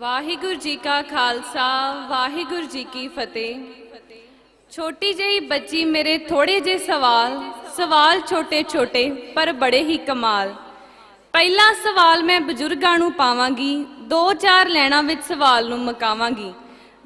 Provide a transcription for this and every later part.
ਵਾਹਿਗੁਰੂ ਜੀ ਕਾ ਖਾਲਸਾ, ਵਾਹਿਗੁਰੂ ਜੀ ਕੀ ਫਤਿਹ। ਛੋਟੀ ਜਿਹੀ ਬੱਚੀ ਮੇਰੇ ਥੋੜੇ ਜਿਹੇ ਸਵਾਲ ਸਵਾਲ ਛੋਟੇ ਛੋਟੇ ਪਰ ਬੜੇ ਹੀ ਕਮਾਲ। ਪਹਿਲਾ ਸਵਾਲ ਮੈਂ ਬਜ਼ੁਰਗਾਂ ਨੂੰ ਪਾਵਾਂਗੀ, ਦੋ ਚਾਰ ਲੈਣਾ ਵਿੱਚ ਸਵਾਲ ਨੂੰ ਮਕਾਵਾਂਗੀ।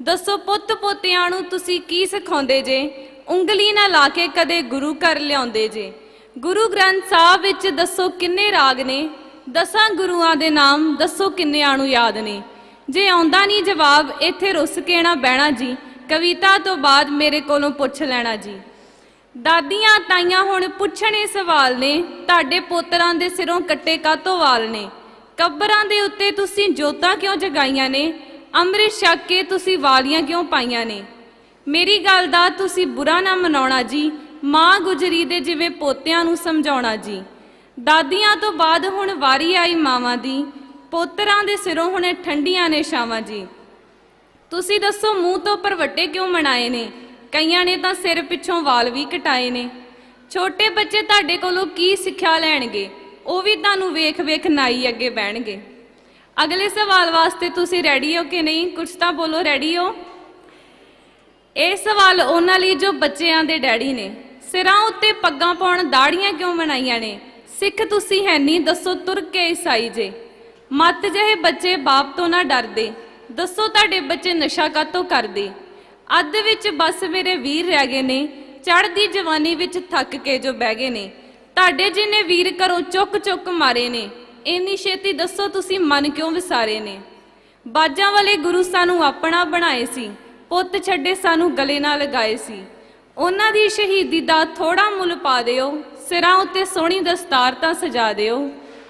ਦੱਸੋ ਪੁੱਤ ਪੋਤਿਆਂ ਨੂੰ ਤੁਸੀਂ ਕੀ ਸਿਖਾਉਂਦੇ ਜੇ? ਉਂਗਲੀ ਨਾ ਲਾ ਕੇ ਕਦੇ ਗੁਰੂ ਘਰ ਲਿਆਉਂਦੇ ਜੇ। ਗੁਰੂ ਗ੍ਰੰਥ ਸਾਹਿਬ ਵਿੱਚ ਦੱਸੋ ਕਿੰਨੇ ਰਾਗ ਨੇ? ਦਸਾਂ ਗੁਰੂਆਂ ਦੇ ਨਾਮ, ਦੱਸੋ ਕਿੰਨਿਆਂ ਨੂੰ ਯਾਦ ਨੇ? ਜੇ ਆਉਂਦਾ ਨਹੀਂ ਜਵਾਬ, ਇੱਥੇ ਰੁੱਸ ਕੇ ਨਾ ਬਹਿਣਾ ਜੀ। ਕਵਿਤਾ ਤੋਂ ਬਾਅਦ ਮੇਰੇ ਕੋਲੋਂ ਪੁੱਛ ਲੈਣਾ ਜੀ। ਦਾਦੀਆਂ ਤਾਈਆਂ ਹੁਣ ਪੁੱਛਣੇ ਸਵਾਲ ਨੇ, ਤੁਹਾਡੇ ਪੋਤਰਾਂ ਦੇ ਸਿਰੋਂ ਕੱਟੇ ਕਾਤੋਂ ਵਾਲ ਨੇ? ਕਬਰਾਂ ਦੇ ਉੱਤੇ ਤੁਸੀਂ ਜੋਤਾਂ ਕਿਉਂ ਜਗਾਈਆਂ ਨੇ? ਅੰਮ੍ਰਿਤ ਛਕ ਕੇ ਤੁਸੀਂ ਵਾਲੀਆਂ ਕਿਉਂ ਪਾਈਆਂ ਨੇ? ਮੇਰੀ ਗੱਲ ਦਾ ਤੁਸੀਂ ਬੁਰਾ ਨਾ ਮਨਾਉਣਾ ਜੀ। ਮਾਂ ਗੁਜਰੀ ਦੇ ਜਿਵੇਂ ਪੋਤਿਆਂ ਨੂੰ ਸਮਝਾਉਣਾ ਜੀ। ਦਾਦੀਆਂ ਤੋਂ ਬਾਅਦ ਹੁਣ ਵਾਰੀ ਆਈ ਮਾਵਾਂ ਦੀ। ਪੋਤਰਾਂ ਦੇ ਸਿਰੋਂ ਹੁਣੇ ਠੰਡੀਆਂ ਨੇ ਛਾਵਾਂ ਜੀ। ਤੁਸੀਂ ਦੱਸੋ ਮੂੰਹ ਤੋਂ ਪਰਵੱਟੇ ਕਿਉਂ ਮਨਾਏ ਨੇ? ਕਈਆਂ ਨੇ ਤਾਂ ਸਿਰ ਪਿੱਛੋਂ ਵਾਲ ਵੀ ਕਟਾਏ ਨੇ। ਛੋਟੇ ਬੱਚੇ ਤੁਹਾਡੇ ਕੋਲੋਂ ਕੀ ਸਿੱਖਿਆ ਲੈਣਗੇ? ਉਹ ਵੀ ਤੁਹਾਨੂੰ ਵੇਖ-ਵੇਖ ਨਾਈ ਅੱਗੇ ਬਹਿਣਗੇ। ਅਗਲੇ ਸਵਾਲ ਵਾਸਤੇ ਤੁਸੀਂ ਰੈਡੀ ਹੋ ਕਿ ਨਹੀਂ? ਕੁਝ ਤਾਂ ਬੋਲੋ ਰੈਡੀ ਹੋ? ਇਹ ਸਵਾਲ ਉਹਨਾਂ ਲਈ ਜੋ ਬੱਚਿਆਂ ਦੇ ਡੈਡੀ ਨੇ। ਸਿਰਾਂ ਉੱਤੇ ਪੱਗਾਂ ਪਾਉਣ ਦਾੜੀਆਂ ਕਿਉਂ ਬਣਾਈਆਂ ਨੇ? ਸਿੱਖ ਤੁਸੀਂ ਹੈ ਨਹੀਂ, ਦੱਸੋ ਤੁਰ ਕੇ ਈਸਾਈ ਜੇ। ਮੱਤ ਜਿਹੇ ਬੱਚੇ ਬਾਪ ਤੋਂ ਨਾ ਡਰਦੇ। ਦੱਸੋ ਤੁਹਾਡੇ ਬੱਚੇ ਨਸ਼ਾ ਕਾਤੋਂ ਕਰਦੇ? ਅੱਧ ਵਿੱਚ ਬਸ ਮੇਰੇ ਵੀਰ ਰਹਿ ਗਏ ਨੇ, ਚੜ੍ਹਦੀ ਜਵਾਨੀ ਵਿੱਚ ਥੱਕ ਕੇ ਜੋ ਬਹਿ ਗਏ ਨੇ। ਤੁਹਾਡੇ ਜਿੰਨੇ ਵੀਰ ਘਰੋਂ ਚੁੱਕ ਚੁੱਕ ਮਾਰੇ ਨੇ, ਇੰਨੀ ਛੇਤੀ ਦੱਸੋ ਤੁਸੀਂ ਮਨ ਕਿਉਂ ਵਿਸਾਰੇ ਨੇ? ਬਾਜਾਂ ਵਾਲੇ ਗੁਰੂ ਸਾਨੂੰ ਆਪਣਾ ਬਣਾਏ ਸੀ, ਪੁੱਤ ਛੱਡੇ ਸਾਨੂੰ ਗਲੇ ਨਾਲ ਲਗਾਏ ਸੀ। ਉਹਨਾਂ ਦੀ ਸ਼ਹੀਦੀ ਦਾ ਥੋੜਾ ਮੁੱਲ ਪਾ ਦਿਓ, ਸਿਰਾਂ ਉੱਤੇ ਸੋਹਣੀ ਦਸਤਾਰ ਤਾਂ ਸਜਾ ਦਿਓ।